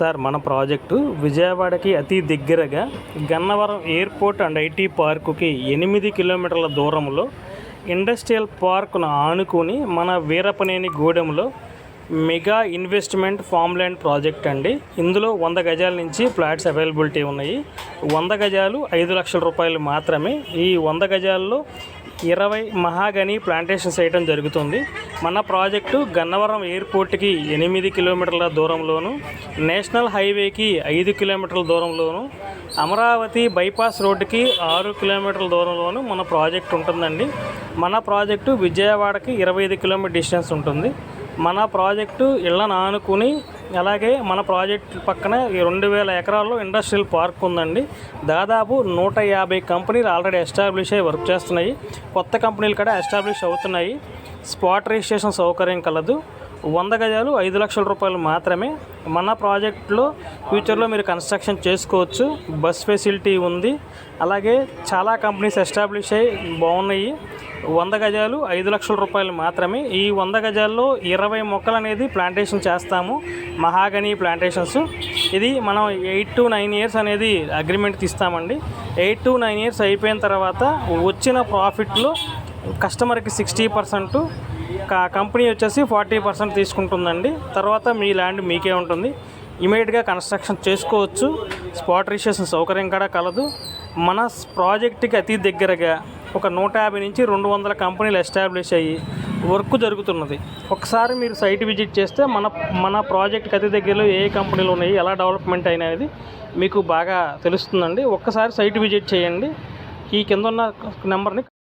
Sir మన project విజయవాడకి అతి దగ్గరగా గన్నవరం ఎయిర్పోర్ట్ అండ్ ఐటీ పార్కుకి ఎనిమిది కిలోమీటర్ల దూరంలో ఇండస్ట్రియల్ పార్క్ను ఆనుకుని మన వీరపనేని గూడెంలో మెగా ఇన్వెస్ట్మెంట్ ఫామ్ల్యాండ్ ప్రాజెక్ట్ అండి. ఇందులో వంద గజాల నుంచి ఫ్లాట్స్ అవైలబిలిటీ ఉన్నాయి. వంద గజాలు ఐదు లక్షల రూపాయలు మాత్రమే. ఈ వంద గజాల్లో ఇరవై మహాగని ప్లాంటేషన్స్ వేయడం జరుగుతుంది. మన ప్రాజెక్టు గన్నవరం ఎయిర్పోర్ట్కి ఎనిమిది కిలోమీటర్ల దూరంలోను నేషనల్ హైవేకి ఐదు కిలోమీటర్ల దూరంలోను అమరావతి బైపాస్ రోడ్డుకి ఆరు కిలోమీటర్ల దూరంలోను మన ప్రాజెక్ట్ ఉంటుందండి. మన ప్రాజెక్టు విజయవాడకి ఇరవై ఐదు కిలోమీటర్ డిస్టెన్స్ ఉంటుంది. మన ప్రాజెక్టు ఇళ్ళను ఆనుకుని అలాగే మన ప్రాజెక్ట్ పక్కన రెండు వేల ఎకరాల్లో ఇండస్ట్రియల్ పార్క్ ఉందండి. దాదాపు నూట యాభై కంపెనీలు ఆల్రెడీ ఎస్టాబ్లిష్ అయ్యి వర్క్ చేస్తున్నాయి. కొత్త కంపెనీలు కూడా ఎస్టాబ్లిష్ అవుతున్నాయి. స్పాట్ రిజిస్ట్రేషన్ సౌకర్యం కలదు. వంద గజాలు ఐదు లక్షల రూపాయలు మాత్రమే. మన ప్రాజెక్టులో ఫ్యూచర్లో మీరు కన్స్ట్రక్షన్ చేసుకోవచ్చు. బస్ ఫెసిలిటీ ఉంది. అలాగే చాలా కంపెనీస్ ఎస్టాబ్లిష్ అయ్యి బాగున్నాయి. వంద గజాలు ఐదు లక్షల రూపాయలు మాత్రమే. ఈ వంద గజాల్లో ఇరవై మొక్కలు అనేది ప్లాంటేషన్ చేస్తాము. Mahogany plantations. ఇది మనం ఎయిట్ టు నైన్ ఇయర్స్ అనేది అగ్రిమెంట్ తీస్తామండి. ఎయిట్ టు నైన్ ఇయర్స్ అయిపోయిన తర్వాత వచ్చిన ప్రాఫిట్లో కస్టమర్కి సిక్స్టీ పర్సెంట్ కంపెనీ వచ్చేసి ఫార్టీ పర్సెంట్ తీసుకుంటుందండి. తర్వాత మీ ల్యాండ్ మీకే ఉంటుంది. ఇమీడియట్గా కన్స్ట్రక్షన్ చేసుకోవచ్చు. స్పాట్ రిజిస్ట్రేషన్ సౌకర్యం కూడా కలదు. మన ప్రాజెక్ట్కి అతి దగ్గరగా ఒక నూట యాభై నుంచి రెండు వందల కంపెనీలు ఎస్టాబ్లిష్ అయ్యి వర్క్ జరుగుతున్నది. ఒకసారి మీరు సైట్ విజిట్ చేస్తే మన మన ప్రాజెక్ట్కి అతి దగ్గరలో ఏ కంపెనీలు ఉన్నాయి ఎలా డెవలప్మెంట్ అయినది మీకు బాగా తెలుస్తుందండి. ఒక్కసారి సైట్ విజిట్ చేయండి. ఈ కింద ఉన్న నెంబర్ని